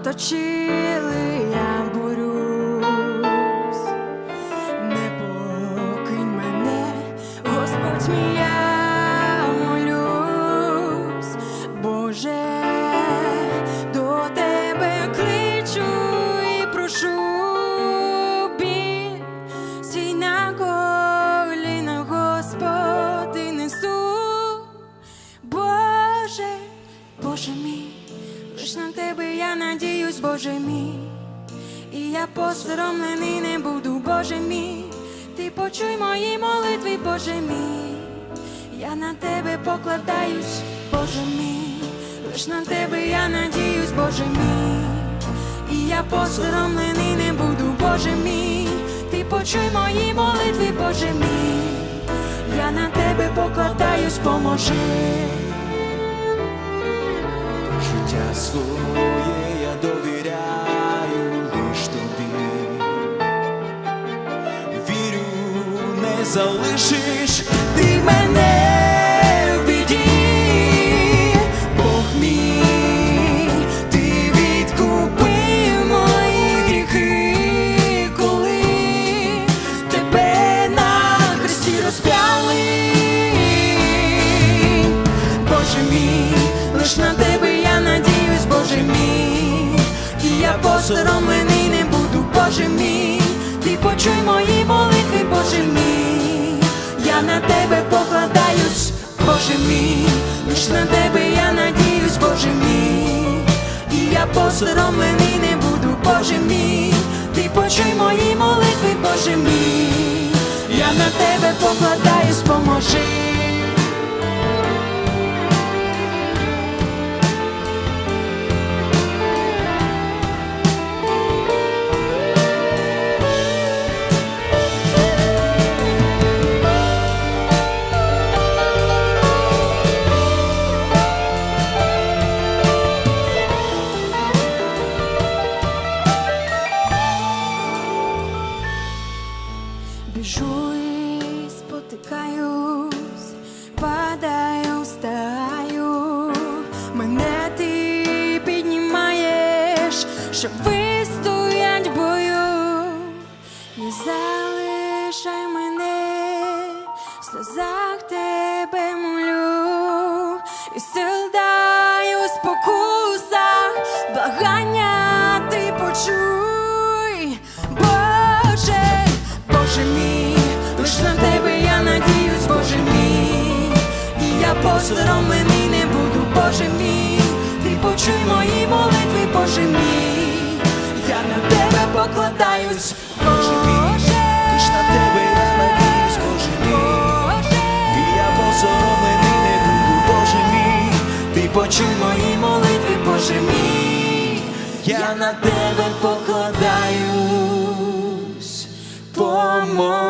оточили, я борюсь. Не покинь мене, Господь мій, я молюсь, Боже, до тебе кличу і прошу біль на коліна, Господи, несу. Боже, Боже мій, лиш на тебе я надіюсь, Боже мій, і я посоромлений не буду, Боже мій, ти почуй мої молитви, Боже мій, я на тебе покладаюсь, Боже мій, лиш на тебе я надіюсь, Боже мій, і я посоромлений не буду, Боже мій, ти почуй мої молитви, Боже мій, я на тебе покладаюсь, поможи. Життя своє довіряю лиш тобі. Вірю, не залишиш ти мене в біді, ти почуй мої молитви, Боже мій, я на тебе покладаюсь, Боже мій, лиш на тебе я надіюсь, Боже мій, і я посоромлений не буду, Боже мій, ти почуй мої молитви, Боже мій, я на тебе покладаюсь, поможи. Біжу і спотикаюсь, падаю, встаю, мене ти піднімаєш, щоб вистоять бою, не залишай мене, в сльозах тебе молю, і посоромлений не буду, Боже мій, ти почуй мої молитви, Боже мій, я на тебе покладаюсь, Боже мій, лиш на тебе я надіюсь, Боже мій. І я посоромлений не буду, Боже мій, ти почуй мої молитви, Боже мій, я на тебе покладаюсь, поможи.